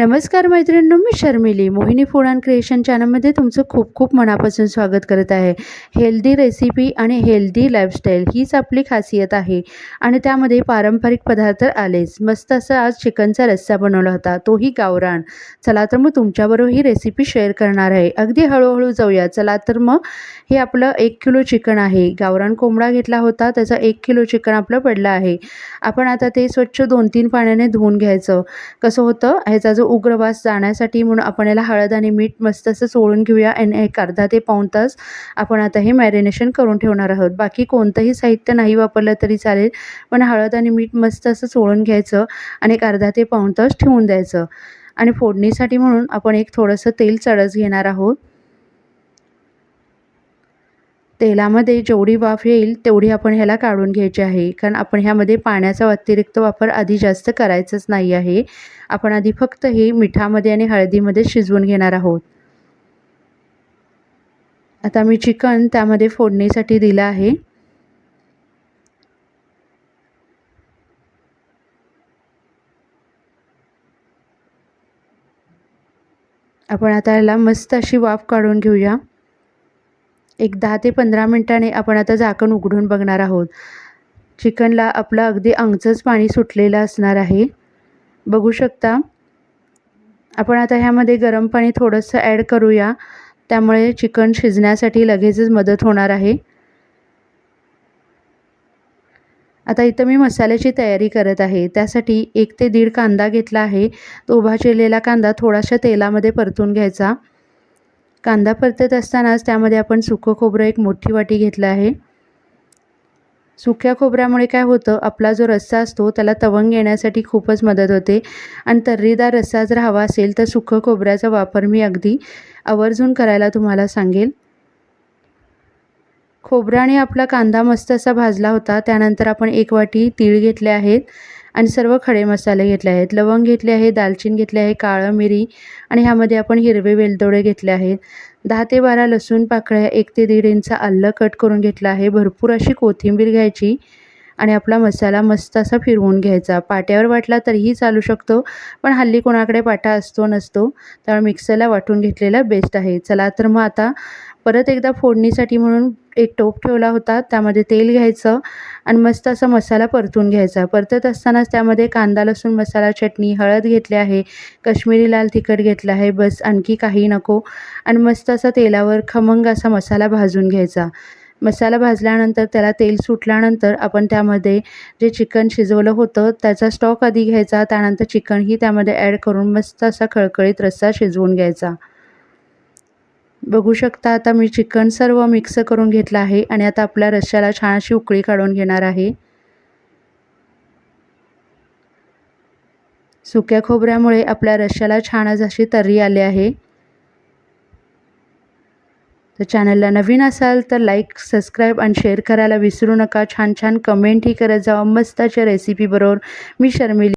नमस्कार मैत्रिणींनो मी Sharmili. Mohini food and creation चॅनलमध्ये तुमचं खूप खूप मनापासून स्वागत करत आहे. हेल्दी रेसिपी आणि हेल्दी लाईफस्टाईल हीच आपली खासियत आहे. आणि त्यामध्ये पारंपरिक पदार्थ आलेच. मस्त असं आज चिकनचा रस्सा बनवला होता. तोही गावरान. चला तर मग तुमच्याबरोबर ही रेसिपी शेअर करणार आहे. अगदी हळूहळू जाऊया. चला तर मग हे आपलं एक किलो चिकन आहे. गावरान कोंबडा घेतला होता. त्याचा एक किलो चिकन आपलं पडलं आहे. आपण आता ते स्वच्छ दोन तीन पाण्याने धुवून घ्यायचं. कसं होतं? ह्याचा जो उग्रवास जाण्यासाठी म्हणून आपण याला हळद आणि मीठ मस्त असं सोडून घेऊया. आणि एक अर्धा ते पाऊण तास आपण आता हे मॅरिनेशन करून ठेवणार आहोत. बाकी कोणतंही साहित्य नाही वापरलं तरी चालेल पण हळद आणि मीठ मस्त असं सोडून घ्यायचं आणि एक अर्धा ते पाऊण तास ठेवून द्यायचं. आणि फोडणीसाठी म्हणून आपण एक थोडंसं तेल चढस घेणार आहोत. तेलामध्ये जेवढी वाफ येईल तेवढी आपण ह्याला काढून घ्यायची आहे. कारण आपण ह्यामध्ये पाण्याचा अतिरिक्त वापर आधी जास्त करायचाच नाही आहे. आपण आधी फक्त हे मिठामध्ये आणि हळदीमध्ये शिजवून घेणार आहोत. आता मी चिकन त्यामध्ये फोडणीसाठी दिलं आहे. आपण आता ह्याला मस्त अशी वाफ काढून घेऊया. एक दहा ते पंधरा मिनटाने आपण आता झाकण उघडून बघणार आहोत. चिकनला आपलं अगदी अंगचंच पाणी सुटलेलं असणार आहे. बघू शकता. आपण आता ह्यामध्ये गरम पाणी थोडंसं ॲड करूया. त्यामुळे चिकन शिजण्यासाठी लगेचच मदत होणार आहे. आता इथं मी मसाल्याची तयारी करत आहे. त्यासाठी एक ते दीड कांदा घेतला आहे. तो उभा चिरलेला कांदा थोडाशा तेलामध्ये परतून घ्यायचा. कांदा परतत असतानाच त्यामध्ये आपण सुकं खोबरं एक मोठी वाटी घेतलं आहे. सुक्या खोबऱ्यामुळे काय होतं आपला जो रस्सा असतो त्याला तवंग येण्यासाठी खूपच मदत होते. आणि तर्रीदार रस्सा जर हवा असेल तर सुकं खोबऱ्याचा वापर मी अगदी आवर्जून करायला तुम्हाला सांगेल. खोबऱ्याने आपला कांदा मस्त असा भाजला होता त्यानंतर आपण एक वाटी तीळ घेतले आहेत. आणि सर्व खडे मसाले घेतले आहेत. लवंग घेतले आहे दालचिन घेतले आहे काळं मिरी आणि ह्यामध्ये आपण हिरवे वेलदोडे घेतले आहेत. दहा ते बारा लसूण पाकळ्या एक ते दीड इंच आलं कट करून घेतला आहे. भरपूर अशी कोथिंबीर घ्यायची आणि आपला मसाला मस्त असा फिरवून घ्यायचा. पाट्यावर वाटला तरीही चालू शकतो पण हल्ली कोणाकडे पाटा असतो नसतो त्यामुळे मिक्सरला वाटून घेतलेला बेस्ट आहे. चला तर मग आता परत एकदा फोडणीसाठी म्हणून एक टोप ठेवला होता त्यामध्ये तेल घ्यायचं आणि मस्त असा मसाला परतून घ्यायचा. परतत असतानाच त्यामध्ये कांदा लसूण मसाला चटणी हळद घेतली आहे कश्मीरी लाल तिखट घेतलं आहे बस आणखी काही नको. आणि मस्त असा तेलावर खमंग असा मसाला भाजून घ्यायचा. मसाला भाजल्यानंतर त्याला तेल सुटल्यानंतर आपण त्यामध्ये जे चिकन शिजवलं होतं त्याचा स्टॉक आधी घ्यायचा. त्यानंतर चिकनही त्यामध्ये ॲड करून मस्त असा खळखळीत रस्सा शिजवून घ्यायचा. बघू शकता आता मी चिकन सर्व मिक्स करून घेतलं आहे आणि आता आपल्या रश्श्याला छान अशी उकळी काढून घेणार आहे. सुक्या खोबऱ्यामुळे आपल्या रश्श्याला छानच अशी तर्री आली आहे. तर चॅनलला नवीन असाल तर लाईक सबस्क्राईब आणि शेअर करायला विसरू नका. छान छान कमेंटही करत जावा. मस्त अशा रेसिपीबरोबर मी शर्मिली